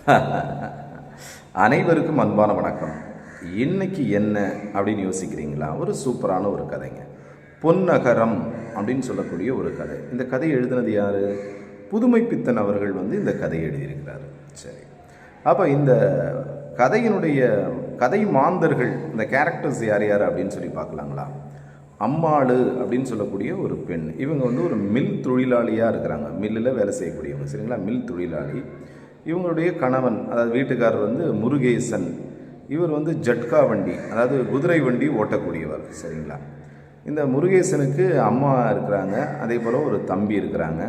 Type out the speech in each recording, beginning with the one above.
அனைவருக்கும் அன்பான வணக்கம். இன்னைக்கு என்ன அப்படின்னு யோசிக்கிறீங்களா? ஒரு சூப்பரான ஒரு கதைங்க. பொன்னகரம் அப்படின்னு சொல்லக்கூடிய ஒரு கதை. இந்த கதை எழுதினது யார்? புதுமை பித்தன் அவர்கள் வந்து இந்த கதையை எழுதியிருக்கிறார். சரி. அப்போ இந்த கதையினுடைய கதை மாந்தர்கள் இந்த கேரக்டர்ஸ் யார் யார் அப்படின்னு சொல்லி பார்க்கலாங்களா? அம்மாளு அப்படின்னு சொல்லக்கூடிய ஒரு பெண். இவங்க வந்து ஒரு மில் தொழிலாளியாக இருக்கிறாங்க. மில்லில் வேலை செய்யக்கூடியவங்க. சரிங்களா? மில் தொழிலாளி. இவங்களுடைய கணவன் அதாவது வீட்டுக்காரர் வந்து முருகேசன். இவர் வந்து ஜட்கா வண்டி அதாவது குதிரை வண்டி ஓட்டக்கூடியவர் சரிங்களா? இந்த முருகேசனுக்கு அம்மா இருக்கிறாங்க அதே போல் ஒரு தம்பி இருக்கிறாங்க.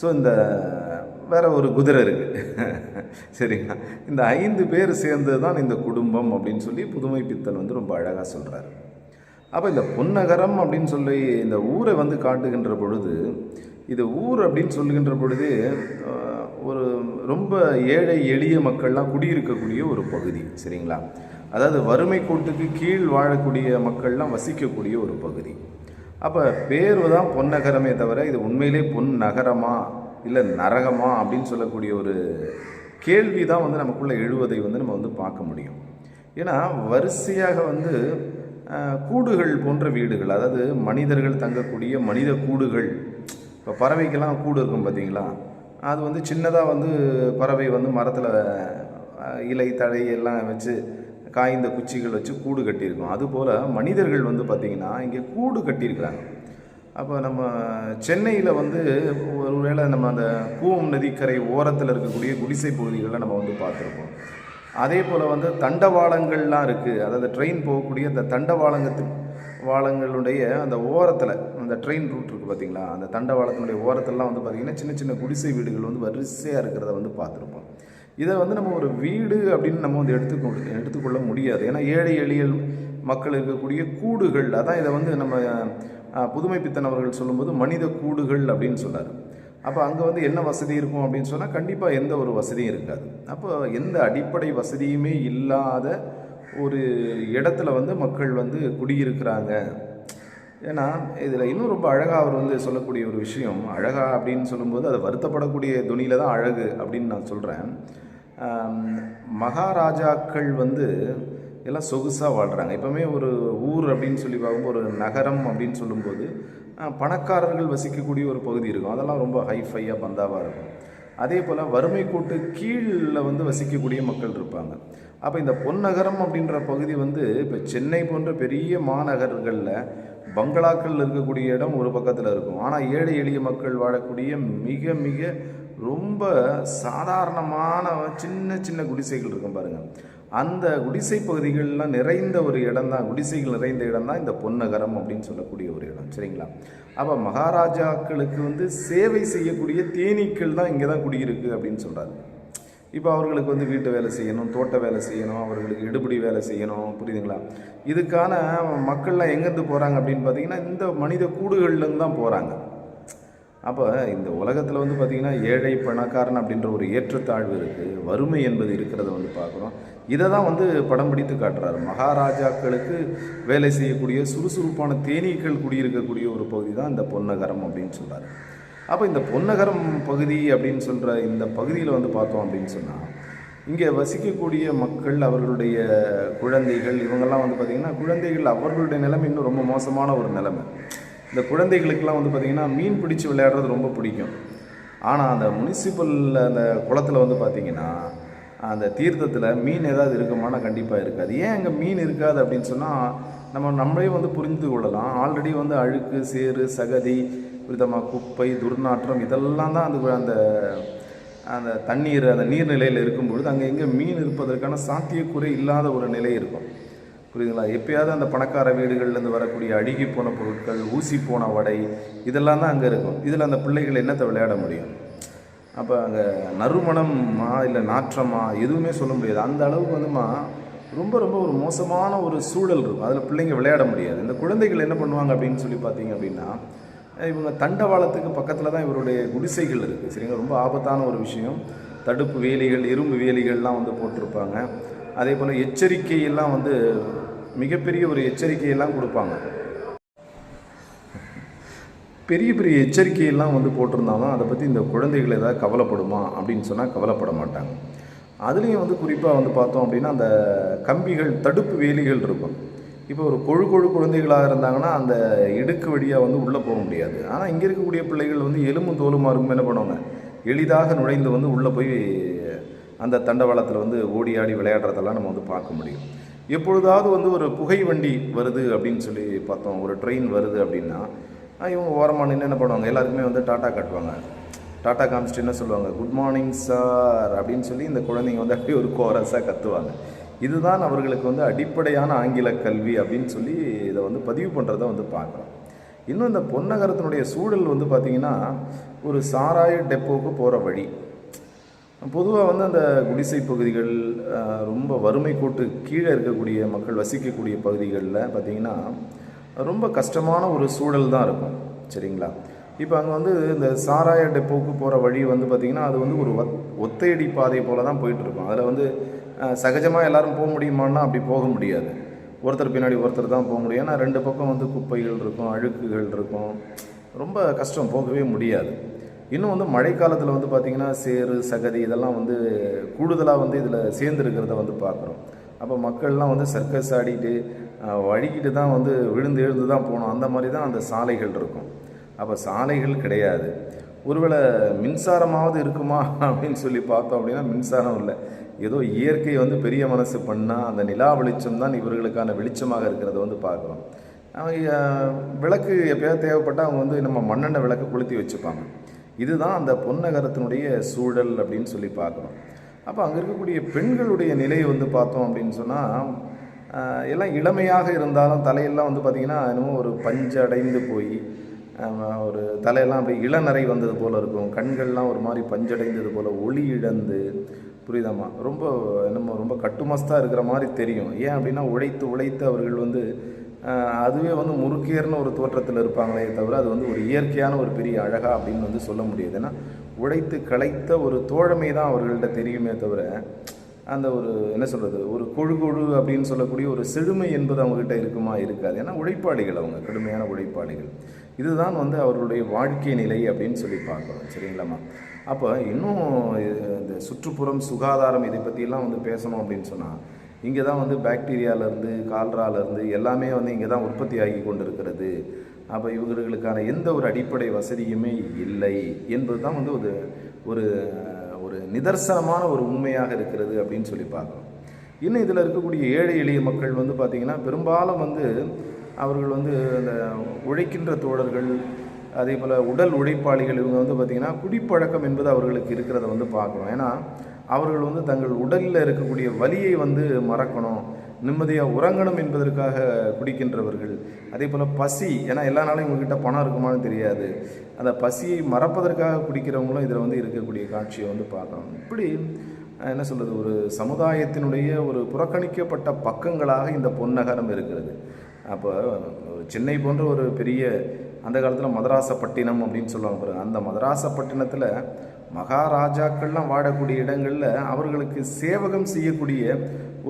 ஸோ இந்த வேற ஒரு குதிரை இருக்குது சரிங்களா? இந்த ஐந்து பேர் சேர்ந்தது தான் இந்த குடும்பம் அப்படின்னு சொல்லி புதுமை பித்தன் வந்து ரொம்ப அழகாக சொல்கிறாரு அப்போ இந்த பொன்னகரம் அப்படின்னு சொல்லி இந்த ஊரை வந்து காட்டுகின்ற பொழுது இது ஊர் அப்படின்னு சொல்லுகின்ற பொழுது ஒரு ரொம்ப ஏழை எளிய மக்கள்லாம் குடியிருக்கக்கூடிய ஒரு பகுதி சரிங்களா? அதாவது வறுமை கோட்டுக்கு கீழ் வாழக்கூடிய மக்கள்லாம் வசிக்கக்கூடிய ஒரு பகுதி. அப்போ பேர் தான் பொன்னகரமே தவிர இது உண்மையிலே பொன் நகரமா இல்லை நரகமா அப்படின்னு சொல்லக்கூடிய ஒரு கேள்வி தான் வந்து நமக்குள்ளே எழுவதை வந்து நம்ம வந்து பார்க்க முடியும். ஏன்னா வரிசையாக வந்து கூடுகள் போன்ற வீடுகள் அதாவது மனிதர்கள் தங்கக்கூடிய மனித கூடுகள் இப்போ பறவைக்கெல்லாம் கூடு இருக்கும் பார்த்தீங்களா? அது வந்து சின்னதாக வந்து பறவை வந்து மரத்தில் இலை தழை எல்லாம் வச்சு காய்ந்த குச்சிகள் வச்சு கூடு கட்டியிருக்கும். அதுபோல் மனிதர்கள் வந்து பார்த்திங்கன்னா இங்கே கூடு கட்டியிருக்கிறாங்க. அப்போ நம்ம சென்னையில் வந்து ஒருவேளை நம்ம அந்த கூவம் நதிக்கரை ஓரத்தில் இருக்கக்கூடிய குடிசை பகுதிகளில் நம்ம வந்து பார்த்துருப்போம். அதே போல் வந்து தண்டவாளங்கள்லாம் இருக்குது அதாவது ட்ரெயின் போகக்கூடிய அந்த தண்டவாளங்கத்து வாளங்களுடைய அந்த ஓரத்தில் அந்த ட்ரெயின் ரூட் இருக்குது பார்த்தீங்களா அந்த தண்டவாளத்தினுடைய ஓரத்தெல்லாம் வந்து பார்த்திங்கன்னா சின்ன சின்ன குடிசை வீடுகள் வந்து வரிசையாக இருக்கிறத வந்து பார்த்துருப்போம். இதை வந்து நம்ம ஒரு வீடு அப்படின்னு நம்ம வந்து எடுத்துக்கொள்ள எடுத்துக்கொள்ள முடியாது. ஏன்னா ஏழை எளிய மக்கள் இருக்கக்கூடிய கூடுகள் அதான் இதை வந்து நம்ம புதுமை பித்தன் அவர்கள் சொல்லும்போது மனித கூடுகள் அப்படின்னு சொன்னார். அப்போ அங்கே வந்து என்ன வசதி இருக்கும் அப்படின்னு சொன்னால் கண்டிப்பாக எந்த ஒரு வசதியும் இருக்காது. அப்போ எந்த அடிப்படை வசதியுமே இல்லாத ஒரு இடத்துல வந்து மக்கள் வந்து குடியிருக்கிறாங்க. ஏன்னா இதில் இன்னும் ரொம்ப அழகாக அவர் வந்து சொல்லக்கூடிய ஒரு விஷயம் அழகா அப்படின்னு சொல்லும்போது அதை வருத்தப்படக்கூடிய துணியில் தான் அழகு அப்படின்னு நான் சொல்கிறேன் மகாராஜாக்கள் வந்து எல்லாம் சொகுசாக வாழ்கிறாங்க எப்போவுமே ஒரு ஊர் அப்படின்னு சொல்லி பார்க்கும்போது ஒரு நகரம் அப்படின்னு சொல்லும்போது பணக்காரர்கள் வசிக்கக்கூடிய ஒரு பகுதி இருக்கும். அதெல்லாம் ரொம்ப ஹைஃபையாக பந்தாவாக இருக்கும். அதே போல் வறுமை கோட்டு கீழில் வந்து வசிக்கக்கூடிய மக்கள் இருப்பாங்க. அப்போ இந்த பொன்னகரம் அப்படின்ற பகுதி வந்து இப்போ சென்னை போன்ற பெரிய மாநகர்களில் பங்களாக்கள் இருக்கக்கூடிய இடம் ஒரு பக்கத்தில் இருக்கும். ஆனால் ஏழை எளிய மக்கள் வாழக்கூடிய மிக மிக ரொம்ப சாதாரணமான சின்ன சின்ன குடிசைகள் இருக்கும் பாருங்கள் அந்த குடிசை பகுதிகள்லாம் நிறைந்த ஒரு இடம் தான் குடிசைகள் நிறைந்த இடம் தான் இந்த பொன்னகரம் அப்படின்னு சொல்லக்கூடிய ஒரு இடம். சரிங்களா? அப்போ மகாராஜாக்களுக்கு வந்து சேவை செய்யக்கூடிய தேனீக்கள் தான் இங்கே தான் குடியிருக்கு அப்படின்னு சொல்கிறாரு இப்போ அவர்களுக்கு வந்து வீட்டு வேலை செய்யணும் தோட்ட வேலை செய்யணும் அவர்களுக்கு எடுபடி வேலை செய்யணும் புரியுதுங்களா? இதுக்கான மக்கள்லாம் எங்கேருந்து போகிறாங்க அப்படின்னு பார்த்தீங்கன்னா இந்த மனித கூடுகள்லேருந்து தான் போகிறாங்க அப்போ இந்த உலகத்தில் வந்து பார்த்திங்கன்னா ஏழை பணக்காரன் அப்படின்ற ஒரு ஏற்றத்தாழ்வு இருக்குது வறுமை என்பது இருக்கிறத வந்து பார்க்குறோம். இதை தான் வந்து படம் பிடித்து காட்டுறாரு. மகாராஜாக்களுக்கு வேலை செய்யக்கூடிய சுறுசுறுப்பான தேனீக்கள் குடியிருக்கக்கூடிய ஒரு பகுதி தான் இந்த பொன்னகரம் அப்படின்னு சொல்கிறாரு அப்போ இந்த பொன்னகரம் பகுதி அப்படின்னு சொல்கிற இந்த பகுதியில் வந்து பார்த்தோம் அப்படின்னு சொன்னால் இங்கே வசிக்கக்கூடிய மக்கள் அவர்களுடைய குழந்தைகள் இவங்கெல்லாம் வந்து பார்த்திங்கன்னா குழந்தைகள் அவர்களுடைய நிலைமை இன்னும் ரொம்ப மோசமான ஒரு நிலைமை. இந்த குழந்தைகளுக்கெல்லாம் வந்து பார்த்திங்கன்னா மீன் பிடிச்சி விளையாடுறது ரொம்ப பிடிக்கும். ஆனால் அந்த முனிசிபலில் அந்த குளத்தில் வந்து பார்த்திங்கன்னா அந்த தீர்த்தத்தில் மீன் ஏதாவது இருக்குமானா கண்டிப்பாக இருக்காது. ஏன் அங்கே மீன் இருக்காது அப்படின்னு சொன்னால் நம்ம நம்மளே வந்து புரிந்து கொள்ளலாம். ஆல்ரெடி வந்து அழுக்கு சேறு சகதி விதமாக குப்பை துர்நாற்றம் இதெல்லாம் தான் அந்த அந்த அந்த தண்ணீர் அந்த நீர்நிலையில் இருக்கும்பொழுது அங்கே எங்கே மீன் இருப்பதற்கான சாத்தியக்குறை இல்லாத ஒரு நிலை இருக்கும். புரியுதுங்களா? எப்பயாவது அந்த பணக்கார வீடுகள்லேருந்து வரக்கூடிய அழுகி போன பொருட்கள் ஊசி போன வடை இதெல்லாம் தான் அங்கே இருக்கும். இதில் அந்த பிள்ளைகள் என்னத்தை விளையாட முடியும்? அப்போ அங்கே நறுமணமா இல்லை நாற்றமா எதுவுமே சொல்ல முடியாது. அந்த அளவுக்கு வந்துமா ரொம்ப ரொம்ப ஒரு மோசமான ஒரு சூழல் இருக்கும். அதில் பிள்ளைங்க விளையாட முடியாது. இந்த குழந்தைகள் என்ன பண்ணுவாங்க அப்படின்னு சொல்லி பார்த்தீங்க அப்படின்னா இவங்க தண்டவாளத்துக்கு பக்கத்தில் தான் இவருடைய குடிசைகள் இருக்குது சரிங்களா? ரொம்ப ஆபத்தான ஒரு விஷயம். தடுப்பு வேலிகள் இரும்பு வேலிகள்லாம் வந்து போட்டிருப்பாங்க. அதே போல் எச்சரிக்கையெல்லாம் வந்து மிகப்பெரிய ஒரு எச்சரிக்கையெல்லாம் கொடுப்பாங்க. பெரிய பெரிய எச்சரிக்கையெல்லாம் வந்து போட்டிருந்தாலும் அதை பற்றி இந்த குழந்தைகள் ஏதாவது கவலைப்படுமா அப்படின்னு சொன்னால் கவலைப்பட மாட்டாங்க. அதுலேயும் வந்து குறிப்பாக வந்து பார்த்தோம் அப்படின்னா அந்த கம்பிகள் தடுப்பு வேலிகள் இருக்கும். இப்போ ஒரு கொழு கொழு குழந்தைகளாக இருந்தாங்கன்னா அந்த இடுக்கு வழியாக வந்து உள்ளே போக முடியாது. ஆனால் இங்கே இருக்கக்கூடிய பிள்ளைகள் வந்து எலும்பும் தோலுமா இருக்கும் என்ன பண்ணுவாங்க? எளிதாக நுழைந்து வந்து உள்ளே போய் அந்த தண்டவாளத்தில் வந்து ஓடி ஆடி விளையாடுறதெல்லாம் நம்ம வந்து பார்க்க முடியும். எப்பொழுதாவது வந்து ஒரு புகை வண்டி வருது அப்படின்னு சொல்லி பார்த்தோம். ஒரு ட்ரெயின் வருது அப்படின்னா இவங்க ஓரமாக நின்று என்ன பண்ணுவாங்க? எல்லாருக்குமே வந்து டாட்டா காட்டுவாங்க. டாட்டா காமிச்சிட்டு என்ன சொல்லுவாங்க? குட் மார்னிங் சார் அப்படின்னு சொல்லி இந்த குழந்தைங்க வந்து அப்படியே ஒரு கோரஸாக கத்துவாங்க. இதுதான் அவர்களுக்கு வந்து அடிப்படையான ஆங்கில கல்வி அப்படின்னு சொல்லி இதை வந்து பதிவு பண்ணுறதை வந்து பார்க்குறோம். இன்னும் இந்த பொன்னகரத்தினுடைய சூழல் வந்து பார்த்திங்கன்னா ஒரு சாராய டெப்போவுக்கு போகிற வழி. பொதுவாக வந்து அந்த குடிசை பகுதிகள் ரொம்ப வறுமை கோட்டு கீழே இருக்கக்கூடிய மக்கள் வசிக்கக்கூடிய பகுதிகளில் பார்த்திங்கன்னா ரொம்ப கஷ்டமான ஒரு சூழல் தான் இருக்கும். சரிங்களா? இப்போ அங்கே வந்து இந்த சாராய டெப்போவுக்கு போகிற வழி வந்து பார்த்திங்கன்னா அது வந்து ஒரு ஒத் ஒத்தையடி பாதை போல தான் போயிட்டுருக்கும். அதில் வந்து சகஜமாக எல்லோரும் போக முடியுமான்னா அப்படி போக முடியாது. ஒருத்தர் பின்னாடி ஒருத்தர் தான் போக முடியும். ஏன்னா ரெண்டு பக்கம் வந்து குப்பைகள் இருக்கும் அழுக்குகள் இருக்கும். ரொம்ப கஷ்டம் போகவே முடியாது. இன்னும் வந்து மழைக்காலத்தில் வந்து பார்த்திங்கன்னா சேறு சகதி இதெல்லாம் வந்து கூடுதலாக வந்து இதில் சேர்ந்துருக்கிறத வந்து பார்க்குறோம் அப்போ மக்கள்லாம் வந்து சர்க்கஸ் ஆடிட்டு அஹ், தான் வந்து விழுந்து எழுந்து தான் போகணும். அந்த மாதிரி தான் அந்த சாலைகள் இருக்கும். அப்போ சாலைகள் கிடையாது. ஒருவேளை மின்சாரமாவது இருக்குமா அப்படின்னு சொல்லி பார்த்தோம் அப்படின்னா மின்சாரம் இல்லை. ஏதோ இயற்கை வந்து பெரிய மனசு பண்ணால் அந்த நிலா வெளிச்சம் தான் இவர்களுக்கான வெளிச்சமாக இருக்கிறத வந்து பார்க்குறோம். அவங்க விளக்கு எப்போயாவது தேவைப்பட்டால் அவங்க வந்து நம்ம மண்ணெண்ணெய் விளக்கு கொளுத்தி வச்சுப்பாங்க. இதுதான் அந்த பொன்னகரத்தினுடைய சூழல் அப்படின்னு சொல்லி பார்க்குறோம். அப்போ அங்கே இருக்கக்கூடிய பெண்களுடைய நிலையை வந்து பார்த்தோம் அப்படின்னு சொன்னால் எல்லாம் இளமையாக இருந்தாலும் தலையெல்லாம் வந்து பார்த்திங்கன்னா என்னமோ ஒரு பஞ்சு அடைந்து போய் ஒரு தலையெல்லாம் அப்படி இளநரை வந்தது போல் இருக்கும். கண்கள்லாம் ஒரு மாதிரி பஞ்சடைந்தது போல் ஒளி இழந்து புரியுதாம்மா? ரொம்ப நம்ம ரொம்ப கட்டுமஸ்தாக இருக்கிற மாதிரி தெரியும். ஏன் அப்படின்னா உழைத்து உழைத்து அவர்கள் வந்து அதுவே வந்து முறுக்கேர்னு ஒரு தோற்றத்தில் இருப்பாங்களே தவிர அது வந்து ஒரு இயற்கையான ஒரு பெரிய அழகா அப்படின்னு வந்து சொல்ல முடியாது. ஏன்னா உழைத்து களைத்த ஒரு தோழமை தான் அவர்கள்ட்ட தெரியுமே தவிர அந்த ஒரு என்ன சொல்கிறது ஒரு கொழு கொழு அப்படின்னு சொல்லக்கூடிய ஒரு செழுமை என்பது அவங்ககிட்ட இருக்குமா இருக்காது. ஏன்னா உழைப்பாளிகள் அவங்க கடுமையான உழைப்பாளிகள். இதுதான் வந்து அவர்களுடைய வாழ்க்கை நிலை அப்படின்னு சொல்லி பார்க்குறோம். சரிங்களாம்மா? அப்போ இன்னும் இந்த சுற்றுப்புறம் சுகாதாரம் இதை பற்றியெல்லாம் வந்து பேசணும் அப்படின்னு சொன்னால் இங்கே தான் வந்து பாக்டீரியாவிலேருந்து கால்ராலேருந்து எல்லாமே வந்து இங்கே தான் உற்பத்தி ஆகி கொண்டு இருக்கிறது அப்போ இவர்களுக்கான எந்த ஒரு அடிப்படை வசதியுமே இல்லை என்பது தான் வந்து ஒரு ஒரு ஒரு நிதர்சனமான ஒரு உண்மையாக இருக்கிறது அப்படின்னு சொல்லி பார்க்குறோம். இன்னும் இதில் இருக்கக்கூடிய ஏழை எளிய மக்கள் வந்து பார்த்திங்கன்னா பெரும்பாலும் வந்து அவர்கள் வந்து அந்த உழைக்கின்ற தோழர்கள் அதே போல் உடல் உழைப்பாளிகள் இவங்க வந்து பார்த்திங்கன்னா குடிப்பழக்கம் என்பது அவர்களுக்கு இருக்கிறத வந்து பார்க்கணும். ஏன்னா அவர்கள் வந்து தங்கள் உடலில் இருக்கக்கூடிய வலியை வந்து மறக்கணும் நிம்மதியாக உறங்கணும் என்பதற்காக குடிக்கின்றவர்கள். அதே போல் பசி ஏன்னா எல்லா நாளும் இவங்ககிட்ட பணம் இருக்குமான்னு தெரியாது. அந்த பசியை மறப்பதற்காக குடிக்கிறவங்களும் இதில் வந்து இருக்கக்கூடிய காட்சியை வந்து பார்க்குறோம் இப்படி என்ன சொல்கிறது ஒரு சமுதாயத்தினுடைய ஒரு புறக்கணிக்கப்பட்ட பக்கங்களாக இந்த பொன்னகரம் இருக்கிறது. அப்போ சென்னை போன்ற ஒரு பெரிய அந்த காலத்தில் மதராசப்பட்டினம் அப்படின்னு சொல்லுவாங்க பாருங்க. அந்த மதராசப்பட்டினத்தில் மகாராஜாக்கள்லாம் வாழக்கூடிய இடங்களில் அவர்களுக்கு சேவகம் செய்யக்கூடிய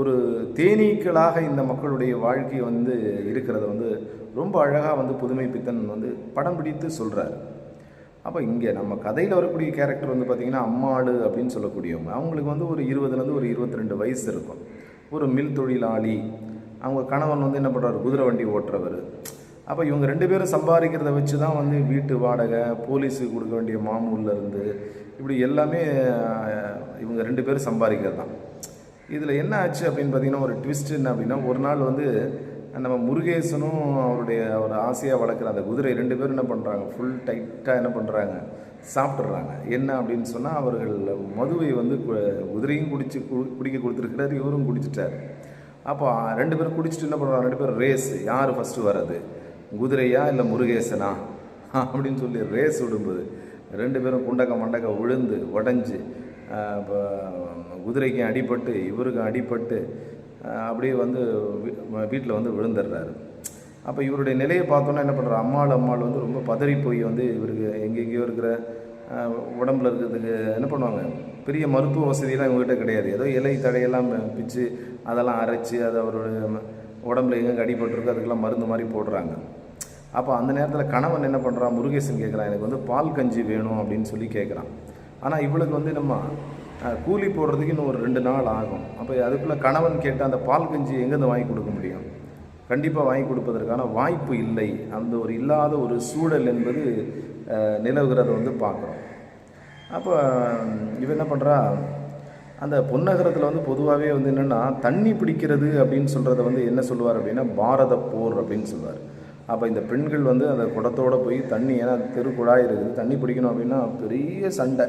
ஒரு தேனீக்களாக இந்த மக்களுடைய வாழ்க்கை வந்து இருக்கிறத வந்து ரொம்ப அழகாக வந்து புதுமை பித்தன் வந்து படம் பிடித்து சொல்கிறாரு அப்போ இங்கே நம்ம கதையில் வரக்கூடிய கேரக்டர் வந்து பார்த்திங்கன்னா அம்மாளு அப்படின்னு சொல்லக்கூடியவங்க. அவங்களுக்கு வந்து ஒரு இருபதுலேருந்து ஒரு இருபத்தி ரெண்டு வயசு இருக்கும். ஒரு மில் தொழிலாளி அவங்க கணவன் வந்து என்ன பண்ணுறாரு குதிரை வண்டி ஓட்டுறவர். அப்போ இவங்க ரெண்டு பேரும் சம்பாதிக்கிறத வச்சு தான் வந்து வீட்டு வாடகை போலீஸுக்கு கொடுக்க வேண்டிய மாமூல்லேருந்து இப்படி எல்லாமே இவங்க ரெண்டு பேரும் சம்பாதிக்கிறது தான் இதில் என்ன ஆச்சு அப்படின்னு பார்த்தீங்கன்னா ஒரு ட்விஸ்ட் என்ன அப்படின்னா ஒரு நாள் வந்து நம்ம முருகேசனும் அவருடைய அவர் ஆசையாக வளர்க்குற அந்த குதிரை ரெண்டு பேரும் என்ன பண்ணுறாங்க ஃபுல் டைட்டாக என்ன பண்ணுறாங்க சாப்பிட்றாங்க என்ன அப்படின்னு சொன்னால் அவர்கள் மதுவை வந்து கு- குதிரையும் குடிச்சு கு- குடிக்க கொடுத்துருக்கிறாரு இவரும் குடிச்சிட்டாரு. அப்போ ரெண்டு பேரும் குடிச்சிட்டு என்ன பண்ணுவாங்க? ரெண்டு பேரும் ரேஸ் யார் ஃபஸ்ட்டு வர்றது? குதிரையா இல்லை முருகேசனா? அப்படின்னு சொல்லி ரேஸ் விடும்போது ரெண்டு பேரும் குண்டக்க மண்டக்க விழுந்து உடஞ்சி இப்போ குதிரைக்கும் அடிபட்டு இவருக்கும் அடிபட்டு அப்படியே வந்து வீட்டில் வந்து விழுந்துடுறாரு. அப்போ இவருடைய நிலையை பார்த்தோன்னா என்ன பண்ணுற அம்மாள் அம்மாள் வந்து ரொம்ப பதறி போய் வந்து இவருக்கு எங்கெங்கேயோ இருக்கிற உடம்புல இருக்கிறதுக்கு என்ன பண்ணுவாங்க? பெரிய மருத்துவ வசதியெல்லாம் இவங்ககிட்ட கிடையாது. ஏதோ இலை தழையெல்லாம் பிச்சு அதெல்லாம் அரைச்சி அதை அவருடைய உடம்புல எங்கெங்கே அடிபட்டிருக்கோ அதுக்கெல்லாம் மருந்து மாதிரி போடுறாங்க. அப்போ அந்த நேரத்தில் கணவன் என்ன பண்ணுறான் முருகேசன் கேட்குறான் எனக்கு வந்து பால் கஞ்சி வேணும் அப்படின்னு சொல்லி கேட்குறான் ஆனால் இவளுக்கு வந்து நம்ம கூலி போடுறதுக்கு இன்னும் ஒரு ரெண்டு நாள் ஆகும். அப்போ அதுக்குள்ளே கணவன் கேட்டால் அந்த பால் கஞ்சி எங்கேருந்து வாங்கி கொடுக்க முடியும்? கண்டிப்பாக வாங்கி கொடுப்பதற்கான வாய்ப்பு இல்லை. அந்த ஒரு இல்லாத ஒரு சூழல் என்பது நிலவுகிறத வந்து பார்க்குறோம். அப்போ இவன் என்ன பண்ணுறா அந்த பொன்னகரத்தில் வந்து பொதுவாகவே வந்து என்னென்னா தண்ணி பிடிக்கிறது அப்படின்னு சொல்கிறத வந்து என்ன சொல்லுவார் அப்படின்னா பாரத போர் அப்படின்னு சொல்லுவார். அப்போ இந்த பெண்கள் வந்து அந்த குடத்தோடு போய் தண்ணி ஏன்னா தெரு இருக்குது தண்ணி பிடிக்கணும் அப்படின்னா பெரிய சண்டை.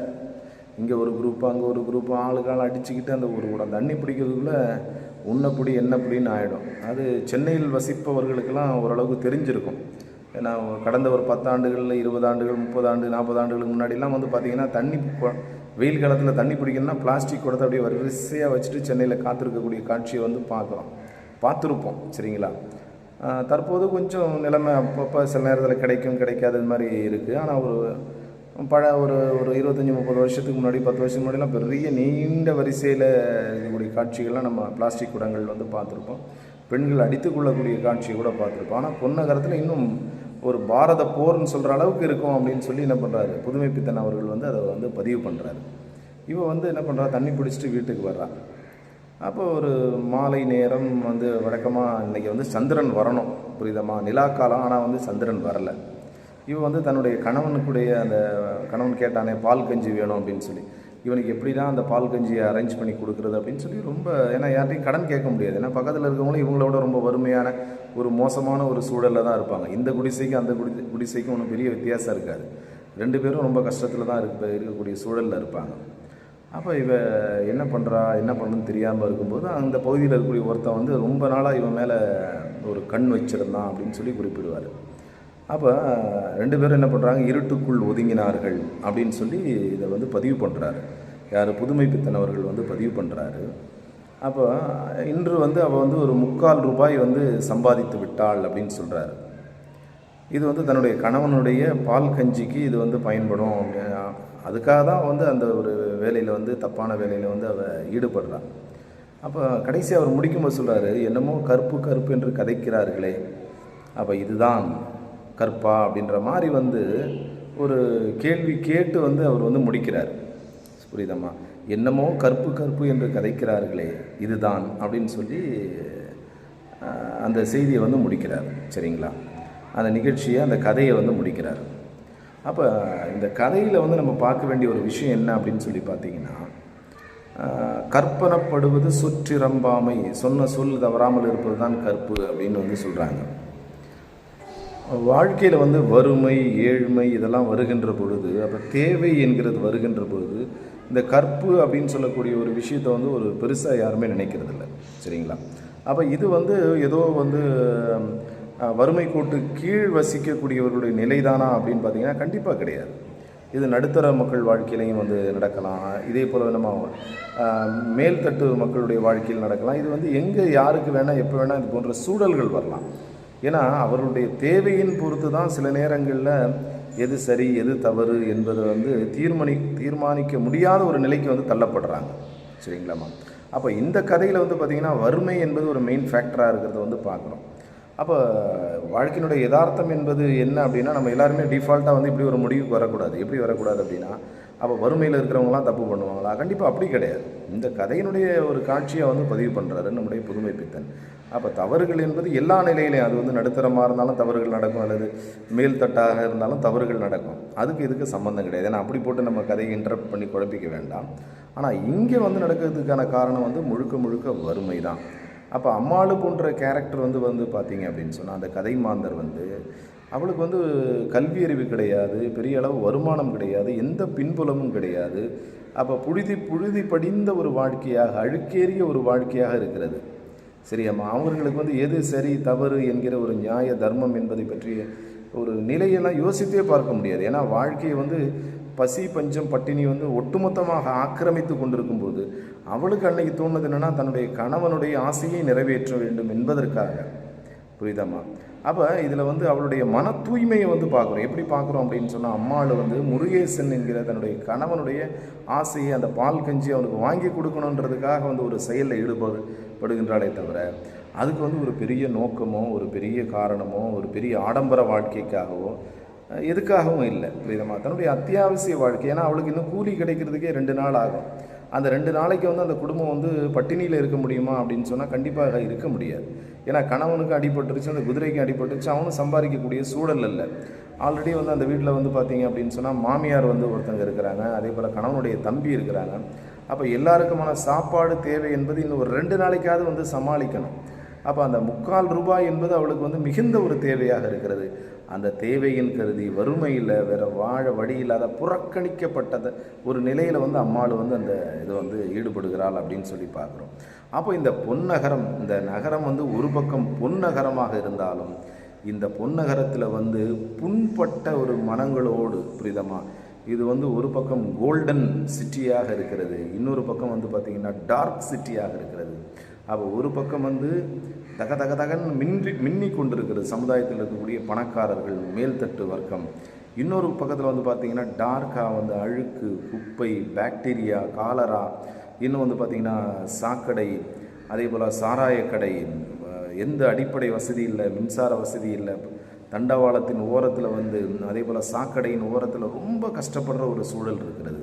இங்கே ஒரு குரூப் அங்கே ஒரு குரூப் ஆளுக்கால் அடிச்சுக்கிட்டு அந்த ஒரு குடம். தண்ணி பிடிக்கிறதுக்குள்ளே உன்னை என்னப்படின்னு என்ன பிடின்னு ஆகிடும் அது சென்னையில் வசிப்பவர்களுக்கெல்லாம் ஓரளவுக்கு தெரிஞ்சிருக்கும். ஏன்னா கடந்த ஒரு பத்தாண்டுகளில் இருபது ஆண்டுகள் முப்பது ஆண்டு நாற்பது ஆண்டுகளுக்கு முன்னாடிலாம் வந்து பார்த்திங்கன்னா தண்ணி வெயில் காலத்தில் தண்ணி பிடிக்கணும்னா பிளாஸ்டிக் குடத்தை அப்படியே வரிசையாக வச்சுட்டு சென்னையில் காத்திருக்கக்கூடிய காட்சியை வந்து பார்க்குறோம் பார்த்துருப்போம் சரிங்களா? தற்போது கொஞ்சம் நிலைமை அப்பப்போ சில நேரத்தில் கிடைக்கும் கிடைக்காது இது மாதிரி இருக்குது ஆனால் ஒரு பழ ஒரு ஒரு இருபத்தஞ்சி முப்பது வருஷத்துக்கு முன்னாடி பத்து வருஷத்துக்கு முன்னாடிலாம் பெரிய நீண்ட வரிசையில் இருக்கக்கூடிய காட்சிகள்லாம் நம்ம பிளாஸ்டிக் குடங்கள் வந்து பார்த்துருப்போம். பெண்கள் அடித்துக்கொள்ளக்கூடிய காட்சியை கூட பார்த்துருப்போம். ஆனால் பொன்னகரத்தில் இன்னும் ஒரு பாரத போர்னு சொல்கிற அளவுக்கு இருக்கும் அப்படின்னு சொல்லி என்ன பண்ணுறாரு புதுமை பித்தன் அவர்கள் வந்து அதை வந்து பதிவு பண்ணுறாரு இவ வந்து என்ன பண்ணுறா தண்ணி பிடிச்சிட்டு வீட்டுக்கு வர்றான் அப்போ ஒரு மாலை நேரம் வந்து வழக்கமாக இன்றைக்கி வந்து சந்திரன் வரணும். புரியுதம்மா நிலாக்காலம் ஆனால் வந்து சந்திரன் வரலை. இவன் வந்து தன்னுடைய கணவனுக்குடைய அந்த கணவன் கேட்டானே பால் கஞ்சி வேணும் அப்படின்னு சொல்லி. இவனுக்கு எப்படி தான் அந்த பால் கஞ்சியை அரேஞ்ச் பண்ணி கொடுக்குறது அப்படின்னு சொல்லி ரொம்ப ஏன்னா யார்ட்டையும் கடன் கேட்க முடியாது. ஏன்னா பக்கத்தில் இருக்கவங்களும் இவங்களோட ரொம்ப வறுமையான ஒரு மோசமான ஒரு சூழலில் தான் இருப்பாங்க. இந்த குடிசைக்கும் அந்த குடி குடிசைக்கும் ஒன்றும் பெரிய வித்தியாசம் இருக்காது. ரெண்டு பேரும் ரொம்ப கஷ்டத்தில் தான் இருக்க இருக்கக்கூடிய சூழலில் இருப்பாங்க. அப்போ இவ என்ன பண்ணுறா என்ன பண்ணணும்னு தெரியாமல் இருக்கும்போது அந்த பகுதியில் இருக்கக்கூடிய ஒருத்தன் வந்து ரொம்ப நாளாக இவன் மேலே ஒரு கண் வச்சிருந்தான் அப்படின்னு சொல்லி குறிப்பிடுவார். அப்போ ரெண்டு பேரும் என்ன பண்ணுறாங்க இருட்டுக்குள் ஒதுங்கினார்கள் அப்படின்னு சொல்லி இதை வந்து பதிவு பண்ணுறாரு யார்? புதுமை பித்தனவர்கள் வந்து பதிவு பண்ணுறாரு அப்போ இன்று வந்து அவள் வந்து ஒரு முக்கால் ரூபாய் வந்து சம்பாதித்து விட்டாள் அப்படின்னு சொல்கிறாரு இது வந்து தன்னுடைய கணவனுடைய பால் கஞ்சிக்கு இது வந்து பயன்படும் அதுக்காக தான் வந்து அந்த ஒரு வேலையில் வந்து தப்பான வேலையில் வந்து அவள் ஈடுபடுறான் அப்போ கடைசி அவர் முடிக்கும்போது சொல்கிறாரு என்னமோ கருப்பு கருப்பு என்று கதைக்கிறார்களே. அப்போ இதுதான் கற்பா அப்படின்ற மாதிரி வந்து ஒரு கேள்வி கேட்டு வந்து அவர் வந்து முடிக்கிறார். புரியுதம்மா? என்னமோ கற்பு கற்பு என்று கதைக்கிறார்களே இதுதான் அப்படின்னு சொல்லி அந்த செய்தியை வந்து முடிக்கிறார். சரிங்களா? அந்த நிகழ்ச்சியை அந்த கதையை வந்து முடிக்கிறார். அப்போ இந்த கதையில் வந்து நம்ம பார்க்க வேண்டிய ஒரு விஷயம் என்ன அப்படின்னு சொல்லி பார்த்தீங்கன்னா கற்பனப்படுவது சுற்றிரம்பாமை சொன்ன சொல் தவறாமல் இருப்பது தான் கற்பு அப்படின்னு வந்து சொல்கிறாங்க வாழ்க்கையில் வந்து வறுமை ஏழ்மை இதெல்லாம் வருகின்ற பொழுது அப்போ தேவை என்கிறது வருகின்ற பொழுது இந்த கற்பு அப்படின்னு சொல்லக்கூடிய ஒரு விஷயத்தை வந்து ஒரு பெருசாக யாருமே நினைக்கிறது இல்லை சரிங்களா? அப்போ இது வந்து ஏதோ வந்து வறுமை கோட்டு கீழ் வசிக்கக்கூடியவர்களுடைய நிலைதானா அப்படின்னு பார்த்தீங்கன்னா கண்டிப்பாக கிடையாது. இது நடுத்தர மக்கள் வாழ்க்கையிலையும் வந்து நடக்கலாம். இதே போல் நம்ம மேல்தட்டு மக்களுடைய வாழ்க்கையில் நடக்கலாம். இது வந்து எங்கே யாருக்கு வேணால் எப்போ வேணால் இது போன்ற சூழல்கள் வரலாம். ஏன்னா அவர்களுடைய தேவையின் பொறுத்து தான் சில நேரங்களில் எது சரி எது தவறு என்பதை வந்து தீர்மானி தீர்மானிக்க முடியாத ஒரு நிலைக்கு வந்து தள்ளப்படுறாங்க. சரிங்களாம்மா அப்போ இந்த கதையில் வந்து பார்த்திங்கன்னா வறுமை என்பது ஒரு மெயின் ஃபேக்டராக இருக்கிறத வந்து பார்க்குறோம் அப்போ வாழ்க்கையினுடைய யதார்த்தம் என்பது என்ன அப்படின்னா நம்ம எல்லாருமே டிஃபால்ட்டாக வந்து இப்படி ஒரு முடிவுக்கு வரக்கூடாது. எப்படி வரக்கூடாது அப்படின்னா அப்போ வறுமையில் இருக்கிறவங்களாம் தப்பு பண்ணுவாங்களா? கண்டிப்பாக அப்படி கிடையாது. இந்த கதையினுடைய ஒரு காட்சியை வந்து பதிவு பண்ணுறாரு நம்முடைய புதுமை பித்தன். அப்போ தவறுகள் என்பது எல்லா நிலையிலையும் அது வந்து நடுத்தரமாக இருந்தாலும் தவறுகள் நடக்கும் அல்லது மேல்தட்டாக இருந்தாலும் தவறுகள் நடக்கும். அதுக்கு இதுக்கு சம்மந்தம் கிடையாது. ஏன்னா அப்படி போட்டு நம்ம கதையை இன்டரப்ட் பண்ணி குழப்பிக்க வேண்டாம். ஆனால் இங்கே வந்து நடக்கிறதுக்கான காரணம் வந்து முழுக்க முழுக்க வறுமை தான் அப்போ அம்மாளு போன்ற கேரக்டர் வந்து வந்து பார்த்தீங்க அப்படின்னு சொன்னால் அந்த கதை மாந்தர் வந்து அவளுக்கு வந்து கல்வி அறிவு கிடையாது பெரிய அளவு வருமானம் கிடையாது எந்த பின்புலமும் கிடையாது. அப்போ புழுதி புழுதி படிந்த ஒரு வாழ்க்கையாக அழுக்கேறிய ஒரு வாழ்க்கையாக இருக்கிறது. சரியாம்மா அவர்களுக்கு வந்து எது சரி தவறு என்கிற ஒரு நியாய தர்மம் என்பதை பற்றிய ஒரு நிலையெல்லாம் யோசித்தே பார்க்க முடியாது. ஏன்னா வாழ்க்கையை வந்து பசி பஞ்சம் பட்டினி வந்து ஒட்டுமொத்தமாக ஆக்கிரமித்து கொண்டிருக்கும் போது அவளுக்கு அன்னைக்கு தோணுது என்னென்னா தன்னுடைய கணவனுடைய ஆசையை நிறைவேற்ற வேண்டும் என்பதற்காக. புரியுதாம்மா? அப்போ இதில் வந்து அவளுடைய மன தூய்மையை வந்து பார்க்குறோம் எப்படி பார்க்குறோம் அப்படின்னு சொன்னால் அம்மாவில் வந்து முருகேசன் என்கிற தன்னுடைய கணவனுடைய ஆசையை அந்த பால் கஞ்சி அவனுக்கு வாங்கி கொடுக்கணுன்றதுக்காக வந்து ஒரு செயலில் ஈடுபடு படுகின்றாளே தவிர அதுக்கு வந்து ஒரு பெரிய நோக்கமோ ஒரு பெரிய காரணமோ ஒரு பெரிய ஆடம்பர வாழ்க்கைக்காகவோ எதுக்காகவும் இல்லை. புரியுதம்மா தன்னுடைய அத்தியாவசிய வாழ்க்கை. ஏன்னா அவளுக்கு இன்னும் கூலி கிடைக்கிறதுக்கே ரெண்டு நாள் ஆகும். அந்த ரெண்டு நாளைக்கு வந்து அந்த குடும்பம் வந்து பட்டினியில் இருக்க முடியுமா அப்படின்னு சொன்னால் கண்டிப்பாக இருக்க முடியாது. ஏன்னா கணவனுக்கு அடிபட்டுருச்சு அந்த குதிரைக்கு அடிபட்டுருச்சு அவனும் சம்பாதிக்கக்கூடிய சூழல் இல்லை. ஆல்ரெடி வந்து அந்த வீட்டில் வந்து பார்த்தீங்க அப்படின்னு சொன்னால் மாமியார் வந்து ஒருத்தங்க இருக்கிறாங்க அதே போல் கணவனுடைய தம்பி இருக்கிறாங்க. அப்போ எல்லாருக்குமான சாப்பாடு தேவை என்பது இன்னும் ஒரு ரெண்டு நாளைக்காவது வந்து சமாளிக்கணும். அப்போ அந்த முக்கால் ரூபாய் என்பது அவளுக்கு வந்து மிகுந்த ஒரு தேவையாக இருக்கிறது. அந்த தேவையின் கருதி வறுமையில் வேற வாழ வழி இல்லாத புறக்கணிக்கப்பட்டத ஒரு நிலையில் வந்து அம்மாள் வந்து அந்த இதை வந்து ஈடுபடுகிறாள் அப்படின்னு சொல்லி பார்க்குறோம். அப்போ இந்த பொன்னகரம் இந்த நகரம் வந்து ஒரு பக்கம் பொன்னகரமாக இருந்தாலும் இந்த பொன்னகரத்தில் வந்து புண்பட்ட ஒரு மனங்களோடு புரிதமா இது வந்து ஒரு பக்கம் கோல்டன் சிட்டியாக இருக்கிறது. இன்னொரு பக்கம் வந்து பார்த்திங்கன்னா டார்க் சிட்டியாக இருக்கிறது. அப்போ ஒரு பக்கம் வந்து தக தக தகன் மின்றி மின்னி கொண்டிருக்கிறது. சமுதாயத்தில் இருக்கக்கூடிய பணக்காரர்கள் மேல்தட்டு வர்க்கம். இன்னொரு பக்கத்தில் வந்து பார்த்திங்கன்னா டார்க்காக வந்து அழுக்கு குப்பை பாக்டீரியா காலரா இன்னும் வந்து பார்த்திங்கன்னா சாக்கடை அதே போல் சாராயக்கடை. எந்த அடிப்படை வசதி இல்லை மின்சார வசதி இல்லை. தண்டவாளத்தின் ஓரத்தில் வந்து அதே போல் சாக்கடையின் ஓரத்தில் ரொம்ப கஷ்டப்படுற ஒரு சூழல் இருக்கிறது.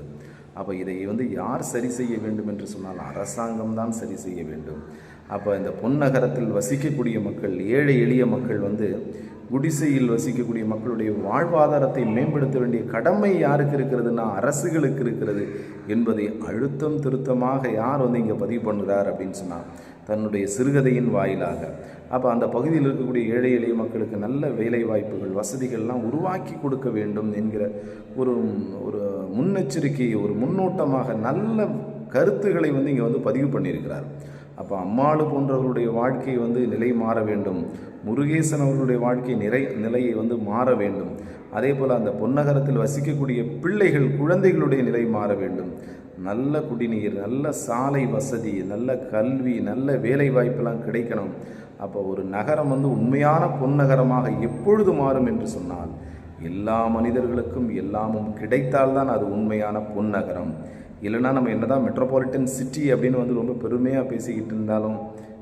அப்போ இதை வந்து யார் சரி செய்ய வேண்டும் என்று சொன்னால் அரசாங்கம் தான் சரி செய்ய வேண்டும். அப்போ இந்த பொன்னகரத்தில் வசிக்கக்கூடிய மக்கள் ஏழை எளிய மக்கள் வந்து குடிசையில் வசிக்கக்கூடிய மக்களுடைய வாழ்வாதாரத்தை மேம்படுத்த வேண்டிய கடமை யாருக்கு இருக்கிறதுனா அரசுகளுக்கு இருக்கிறது என்பதை அழுத்தம் திருத்தமாக யார் வந்து இங்கே பதிவு பண்ணுறார் அப்படின்னு சொன்னால் தன்னுடைய சிறுகதையின் வாயிலாக. அப்போ அந்த பகுதியில் இருக்கக்கூடிய ஏழை எளிய மக்களுக்கு நல்ல வேலை வாய்ப்புகள் வசதிகள்லாம் உருவாக்கி கொடுக்க வேண்டும் என்கிற ஒரு ஒரு முன்னெச்சரிக்கை ஒரு முன்னோட்டமாக நல்ல கருத்துக்களை வந்து இங்கே வந்து பதிவு பண்ணியிருக்கிறார். அப்போ அம்மாளு போன்றவர்களுடைய வாழ்க்கை வந்து நிலை மாற வேண்டும். முருகேசன் அவர்களுடைய வாழ்க்கை நிறை நிலையை வந்து மாற வேண்டும். அதே போல் அந்த பொன்னகரத்தில் வசிக்கக்கூடிய பிள்ளைகள் குழந்தைகளுடைய நிலை மாற வேண்டும். நல்ல குடிநீர் நல்ல சாலை வசதி நல்ல கல்வி நல்ல வேலை வாய்ப்பெல்லாம் கிடைக்கணும். அப்போ ஒரு நகரம் வந்து உண்மையான பொன்னகரமாக எப்பொழுது மாறும் என்று சொன்னால் எல்லா மனிதர்களுக்கும் எல்லாமும் கிடைத்தால்தான் அது உண்மையான பொன்னகரம். இல்லைன்னா நம்ம என்ன தான் மெட்ரோபாலிட்டன் சிட்டி அப்படின்னு வந்து ரொம்ப பெருமையாக பேசிக்கிட்டு இருந்தாலும்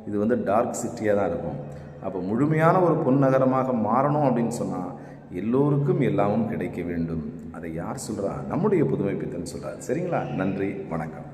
இது வந்து டார்க் சிட்டியாக தான் இருக்கும். அப்போ முழுமையான ஒரு பொன்னகரமாக மாறணும் அப்படின்னு சொன்னால் எல்லோருக்கும் எல்லாமும் கிடைக்க வேண்டும். அதை யார் சொல்கிறா நம்முடைய புதுமை பித்தன் சொல்கிறார் சரிங்களா? நன்றி வணக்கம்.